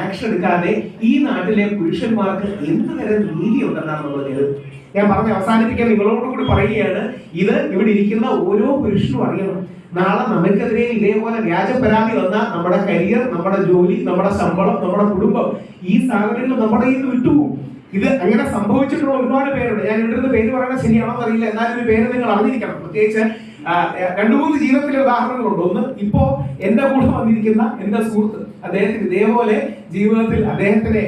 Action എടുക്കാതെ ഈ നാട്ടിലെ പുരുഷന്മാർക്ക് എന്ത് തരം നീതി ഉണ്ടെന്നാണ് നമ്മൾ ഞാൻ പറഞ്ഞ് അവസാനിപ്പിക്കാൻ നിങ്ങളോട് കൂടി പറയുകയാണ്. ഇത് ഇവിടെ ഇരിക്കുന്ന ഓരോ പുരുഷനും അറിയണം. നാളെ നമുക്കെതിരെ ഇതേപോലെ വ്യാജ പരാതി വന്ന നമ്മുടെ കരിയർ നമ്മുടെ ജോലി നമ്മുടെ ശമ്പളം നമ്മുടെ കുടുംബം ഈ സാഹചര്യങ്ങൾ നമ്മുടെ കയ്യിൽ നിന്ന് വിട്ടുപോകും. ഇത് അങ്ങനെ സംഭവിച്ചിട്ടുള്ള ഒരുപാട് പേരുണ്ട്. ഞാൻ ഇവിടെ നിന്ന് പേര് പറയണത് ശരിയാണോ അറിയില്ല എന്നാലും ഒരു പേര് നിങ്ങൾ അറിഞ്ഞിരിക്കണം. പ്രത്യേകിച്ച് രണ്ടു മൂന്ന് ജീവിതത്തിലെ ഉദാഹരണങ്ങളുണ്ട്. ഒന്ന് ഇപ്പോ എന്റെ കൂടെ വന്നിരിക്കുന്ന എന്റെ സുഹൃത്ത് അദ്ദേഹത്തിന് ഇതേപോലെ ജീവിതത്തിൽ അദ്ദേഹത്തിന്റെ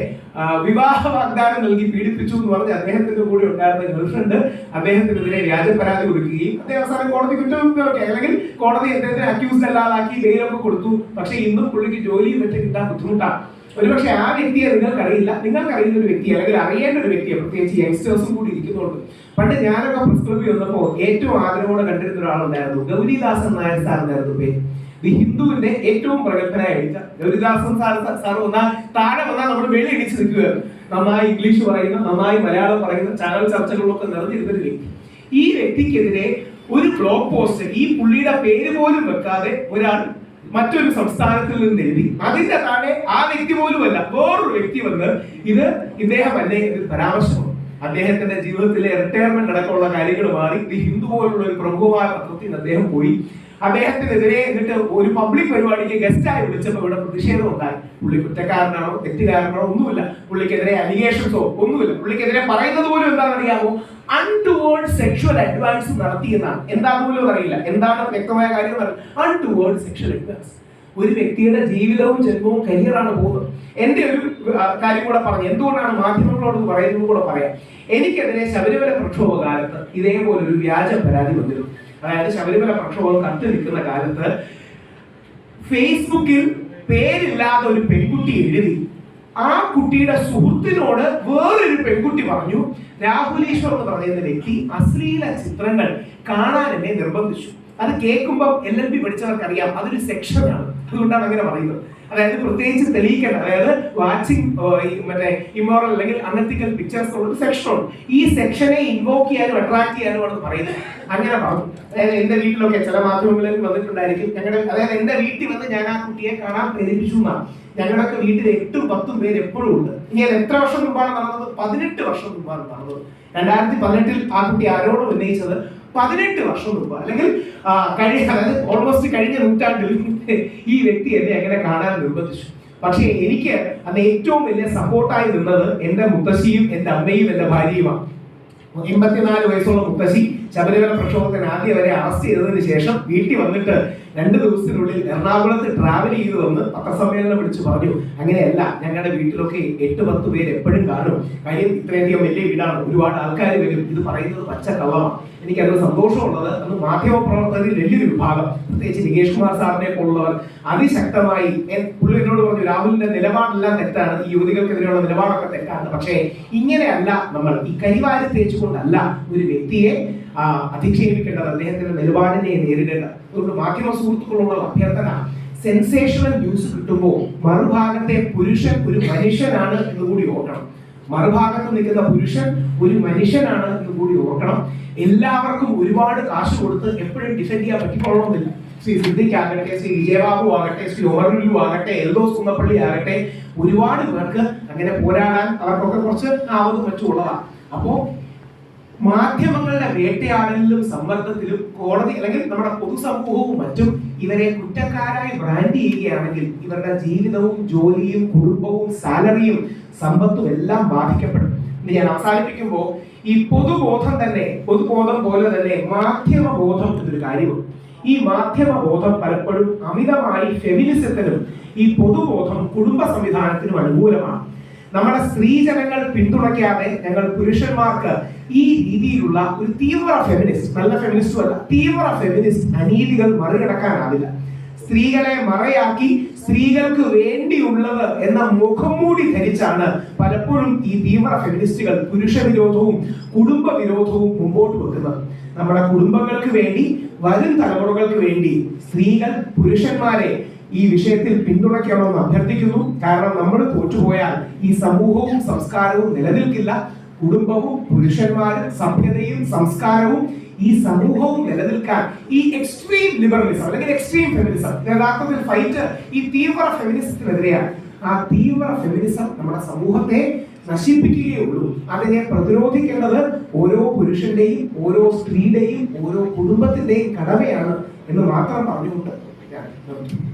വിവാഹ വാഗ്ദാനം നൽകി പീഡിപ്പിച്ചു എന്ന് പറഞ്ഞ് അദ്ദേഹത്തിന്റെ കൂടെ ഉണ്ടായിരുന്ന ഗേൾഫ്രണ്ട് അദ്ദേഹത്തിനെതിരെ വ്യാജ പരാതി കൊടുക്കുകയും അദ്ദേഹം അവസാനം കോടതി കുറ്റമൊക്കെ അല്ലെങ്കിൽ കോടതി അദ്ദേഹത്തിന് അക്യൂസ്ഡ് അല്ലാതാക്കി ബെയിലൊക്കെ കൊടുത്തു. പക്ഷെ ഇന്നും പുള്ളിക്ക് ജോലിയും വെച്ച് കിട്ടാൻ ബുദ്ധിമുട്ടാണ്. ഒരുപക്ഷെ ആ വ്യക്തിയെ നിങ്ങൾക്കറിയില്ല. നിങ്ങൾക്കറിയുന്ന ഒരു വ്യക്തി അല്ലെങ്കിൽ അറിയേണ്ട ഒരു വ്യക്തിയെ പ്രത്യേകിച്ച് യങ്സ്റ്റേഴ്സും കൂടി ഇരിക്കുന്നുണ്ട്. പണ്ട് ഞാനൊക്കെ ക്ലബിൽ വന്നപ്പോൾ ഏറ്റവും ആദരവോടെ കണ്ടിരുന്ന ഒരാളുണ്ടായിരുന്നു. ഗൗരിദാസൻ നായർ സാർ എന്നായിരുന്നു പേര്. ദി ഹിന്ദുവിന്റെ ഏറ്റവും പ്രഗത്ഭനായ എഡിറ്റർ ഗൗരിദാസൻ സാർ സാർ വന്നാൽ താഴെ വന്നാൽ നമ്മൾ വെളി ഇടിച്ച് നിൽക്കുക നന്നായി ഇംഗ്ലീഷ് പറയുന്ന നന്നായി മലയാളം പറയുന്ന ചാനൽ ചർച്ചകളിലൊക്കെ നിറഞ്ഞിരുന്ന ഒരു വ്യക്തി. ഈ വ്യക്തിക്കെതിരെ ഒരു ബ്ലോഗ് പോസ്റ്റ് ഈ പുള്ളിയുടെ പേര് പോലും വെക്കാതെ ഒരാൾ മറ്റൊരു സംസ്ഥാനത്തിൽ നിന്ന് എഴുതി അതിന്റെ താഴെ ആ വ്യക്തി പോലുമല്ല വേറൊരു വ്യക്തി വന്ന് ഇത് ഇദ്ദേഹം അല്ലേ ഒരു പരാമർശമാണ് അദ്ദേഹത്തിന്റെ ജീവിതത്തിലെ റിട്ടയർമെന്റ് അടക്കമുള്ള കാര്യങ്ങൾ മാറി. ഇത് ഹിന്ദു പോലുള്ള ഒരു പ്രമുഖമായ പത്രത്തിൽ അദ്ദേഹം പോയി. അദ്ദേഹത്തിനെതിരെ എന്നിട്ട് ഒരു പബ്ലിക് പരിപാടിക്ക് ഗസ്റ്റായി വിളിച്ചപ്പോൾ ഇവിടെ പ്രതിഷേധം ഉണ്ടായി. പുള്ളി കുറ്റക്കാരനാണോ തെറ്റുകാരനാണോ ഒന്നുമില്ല. പുള്ളിക്കെതിരെ അലിഗേഷൻസോ ഒന്നുമില്ല. പുള്ളിക്കെതിരെ പറയുന്നത് പോലും എന്താണെന്ന് അറിയാമോ അൺടുവേർഡ് സെക്ഷൽ അഡ്വാൻസ് നടത്തിയെന്നാണ്. എന്താണെന്ന് പോലും അറിയില്ല. എന്താണ് വ്യക്തമായ കാര്യം അൺടുവേർഡ് സെക്ഷൽ അഡ്വാൻസ് ഒരു വ്യക്തിയുടെ ജീവിതവും ജന്മവും കരിയറാണ് പോകുന്നത്. എന്റെ ഒരു കാര്യം കൂടെ പറഞ്ഞു എന്തുകൊണ്ടാണ് മാധ്യമങ്ങളോട് പറയുന്നത് കൂടെ പറയാം. എനിക്കെതിരെ ശബരിമല പ്രക്ഷോഭ കാലത്ത് ഇതേപോലെ ഒരു വ്യാജ പരാതി വന്നിരുന്നു. അതായത് ശബരിമല പ്രക്ഷോഭം കത്തി നിൽക്കുന്ന കാലത്ത് ഫേസ്ബുക്കിൽ പേരില്ലാതെ ഒരു പെൺകുട്ടി എഴുതി. ആ കുട്ടിയുടെ സുഹൃത്തിനോട് വേറൊരു പെൺകുട്ടി പറഞ്ഞു. രാഹുലേശ്വർ എന്ന് പറയുന്ന വ്യക്തി അശ്ലീല ചിത്രങ്ങൾ കാണാൻ എന്നെ നിർബന്ധിച്ചു. അത് കേൾക്കുമ്പോൾ എൽ എൽ ബി പഠിച്ചവർക്ക് അറിയാം അതൊരു സെക്ഷനാണ് അതുകൊണ്ടാണ് അങ്ങനെ പറയുന്നത്. അതായത് പ്രത്യേകിച്ച് തെളിയിക്കേണ്ട അതായത് വാച്ചിങ് മറ്റേ ഇമോറൽ അല്ലെങ്കിൽ അനത്തിക്കൽ പിക്ചേഴ്സ് ഉള്ള ഒരു സെക്ഷൻ ഉണ്ട്. ഈ സെക്ഷനെ ഇൻവോക്ക് ചെയ്യാനും അട്രാക്ട് ചെയ്യാനും ആണ് പറയുന്നത്. അങ്ങനെ പറഞ്ഞു. അതായത് എന്റെ വീട്ടിലൊക്കെ ചില മാധ്യമങ്ങളിൽ വന്നിട്ടുണ്ടായിരിക്കും. ഞങ്ങളുടെ അതായത് എന്റെ വീട്ടിൽ വന്ന് ഞാൻ ആ കുട്ടിയെ കാണാൻ പ്രേരിപ്പിച്ചു എന്നാണ്. ഞങ്ങളുടെയൊക്കെ വീട്ടിൽ എട്ടും പത്തും പേര് എപ്പോഴും ഉണ്ട്. ഇനി അത് എത്ര വർഷം മുമ്പാണ് നടന്നത്? പതിനെട്ട് വർഷം മുമ്പാണ് നടന്നത്. രണ്ടായിരത്തി പതിനെട്ടിൽ ആ കുട്ടി ആരോടും ഉന്നയിച്ചത് പതിനെട്ട് വർഷം മുമ്പ് അല്ലെങ്കിൽ കഴിഞ്ഞ അതായത് ഓൾമോസ്റ്റ് കഴിഞ്ഞ നൂറ്റാണ്ടിൽ ഈ വ്യക്തി എന്നെ അങ്ങനെ കാണാൻ നിർബന്ധിച്ചു. പക്ഷേ എനിക്ക് അന്ന് ഏറ്റവും വലിയ സപ്പോർട്ടായി നിന്നത് എന്റെ മുത്തശ്ശിയും എന്റെ അമ്മയും എന്റെ ഭാര്യയുമാണ്. എൺപത്തിനാല് വയസ്സുള്ള മുത്തശ്ശി ശബരിമല പ്രക്ഷോഭത്തിന് ആദ്യം വരെ അറസ്റ്റ് ചെയ്തതിന് ശേഷം വീട്ടിൽ വന്നിട്ട് രണ്ട് ദിവസത്തിനുള്ളിൽ എറണാകുളത്ത് ട്രാവൽ ചെയ്തു വന്ന് പത്രസമ്മേളനം വിളിച്ച് പറഞ്ഞു അങ്ങനെയല്ല ഞങ്ങളുടെ വീട്ടിലൊക്കെ എട്ട് പത്ത് പേര് എപ്പോഴും കാണും. കാര്യം ഇത്രയധികം വലിയ വീടാണ്. ഒരുപാട് ആൾക്കാർ വരും. ഇത് പറയുന്നത് പച്ച കള്ളമാണ് എനിക്ക് അതിന് സന്തോഷമുള്ളത് അന്ന് മാധ്യമ പ്രവർത്തകരിൽ വലിയൊരു വിഭാഗം പ്രത്യേകിച്ച് നികേഷ് കുമാർ സാറിനെ പോലുള്ളവർ അതിശക്തമായി പുള്ളിനോട് പറഞ്ഞു രാഹുലിന്റെ നിലപാടെല്ലാം തെറ്റാണ്. ഈ യുവതികൾക്കെതിരെയുള്ള നിലപാടൊക്കെ തെറ്റാണ്. പക്ഷേ ഇങ്ങനെയല്ല നമ്മൾ. ഈ കരിവാരി തേച്ചുകൊണ്ടല്ല ഒരു വ്യക്തിയെ അധിക്ഷേപിക്കേണ്ടത്. അദ്ദേഹത്തിന്റെ നിലപാടിനെ നേരിടേണ്ടത്. അതുകൊണ്ട് മാധ്യമ സുഹൃത്തുക്കളോടുള്ള അഭ്യർത്ഥന. സെൻസേഷണൽ ന്യൂസ് കിട്ടുമ്പോൾ മറുഭാഗത്തെ പുരുഷൻ ഒരു മനുഷ്യനാണ് എന്ന് കൂടി ഓർക്കണം. മറുഭാഗത്ത് നിൽക്കുന്ന പുരുഷൻ ഒരു മനുഷ്യനാണ് എന്ന് കൂടി ഓർക്കണം. എല്ലാവർക്കും ഒരുപാട് കാശ് കൊടുത്ത് എപ്പോഴും ഡിഫെൻഡ് ചെയ്യാൻ പറ്റിക്കൊള്ളണമെന്നില്ല. ശ്രീ സിദ്ദിഖ് ആകട്ടെ ശ്രീ വിജയബാബു ആകട്ടെ ശ്രീ ഒമർലു ആകട്ടെ എൽദോസ് കുന്നപ്പള്ളി ആകട്ടെ ഒരുപാട് പേർക്ക് അങ്ങനെ പോരാടാൻ അവർക്കൊക്കെ കുറച്ച് ആവതും മറ്റുള്ളതാണ് അപ്പോൾ അപ്പോ മാധ്യമങ്ങളുടെ വേട്ടയാടലിലും സമ്മർദ്ദത്തിലും കോടതി അല്ലെങ്കിൽ നമ്മുടെ പൊതുസമൂഹവും മറ്റും ഇവരെ കുറ്റക്കാരായി ബ്രാൻഡ് ചെയ്യുകയാണെങ്കിൽ ഇവരുടെ ജീവിതവും ജോലിയും കുടുംബവും സാലറിയും സമ്പത്തും എല്ലാം ബാധിക്കപ്പെടും. ഇനി ഞാൻ അവസാനിപ്പിക്കുമ്പോൾ ഈ പൊതുബോധം തന്നെ പൊതുബോധം പോലെ തന്നെ മാധ്യമ ബോധം എന്നൊരു കാര്യമുണ്ട്. ഈ മാധ്യമ ബോധം പലപ്പോഴും അമിതമായി ഫെമിനിസത്തിനും ഈ പൊതുബോധം കുടുംബ സംവിധാനത്തിനും അനുകൂലമാണ്. നമ്മുടെ സ്ത്രീജനങ്ങൾ പിന്തുണയ്ക്കാതെ ഞങ്ങൾ പുരുഷന്മാർക്ക് ഈ രീതിയിലുള്ള ഒരു തീവ്ര ഫെമിനിസ്റ്റ് നല്ല ഫെമിനിസ്റ്റും അല്ല തീവ്ര ഫെമിനിസ്റ്റ് അനീതികൾ മറികടക്കാനാവില്ല. സ്ത്രീകളെ മറയാക്കി സ്ത്രീകൾക്ക് വേണ്ടിയുള്ളത് എന്ന മുഖംമൂടി ധരിച്ചാണ് പലപ്പോഴും ഈ തീവ്ര ഫെമിനിസ്റ്റുകൾ പുരുഷ വിരോധവും കുടുംബ വിരോധവും മുമ്പോട്ട് വെക്കുന്നത്. നമ്മുടെ കുടുംബങ്ങൾക്ക് വേണ്ടി വരും തലമുറകൾക്ക് വേണ്ടി സ്ത്രീകൾ പുരുഷന്മാരെ ഈ വിഷയത്തിൽ പിന്തുണയ്ക്കണമെന്ന് അഭ്യർത്ഥിക്കുന്നു. കാരണം നമ്മൾ തോറ്റുപോയാൽ ഈ സമൂഹവും സംസ്കാരവും നിലനിൽക്കില്ല. കുടുംബവും പുരുഷന്മാരും സഭ്യതയും സംസ്കാരവും ഈ സമൂഹവും നിലനിൽക്കാൻ ഈ എക്സ്ട്രീം ലിബറലിസം അല്ലെങ്കിൽ എക്സ്ട്രീം ഫെമിനിസം യഥാർത്ഥത്തിൽ ഫൈറ്റ് ഈ തീവ്ര ഫെമിനിസത്തിനെതിരെയാണ് ആ തീവ്ര ഫെമിനിസം നമ്മുടെ സമൂഹത്തെ നശിപ്പിക്കുകയുള്ളൂ. അതിനെ പ്രതിരോധിക്കേണ്ടത് ഓരോ പുരുഷന്റെയും ഓരോ സ്ത്രീയുടെയും ഓരോ കുടുംബത്തിന്റെയും കടമയാണ് എന്ന് മാത്രം പറഞ്ഞുകൊണ്ട് ഞാൻ നിർത്തുന്നു.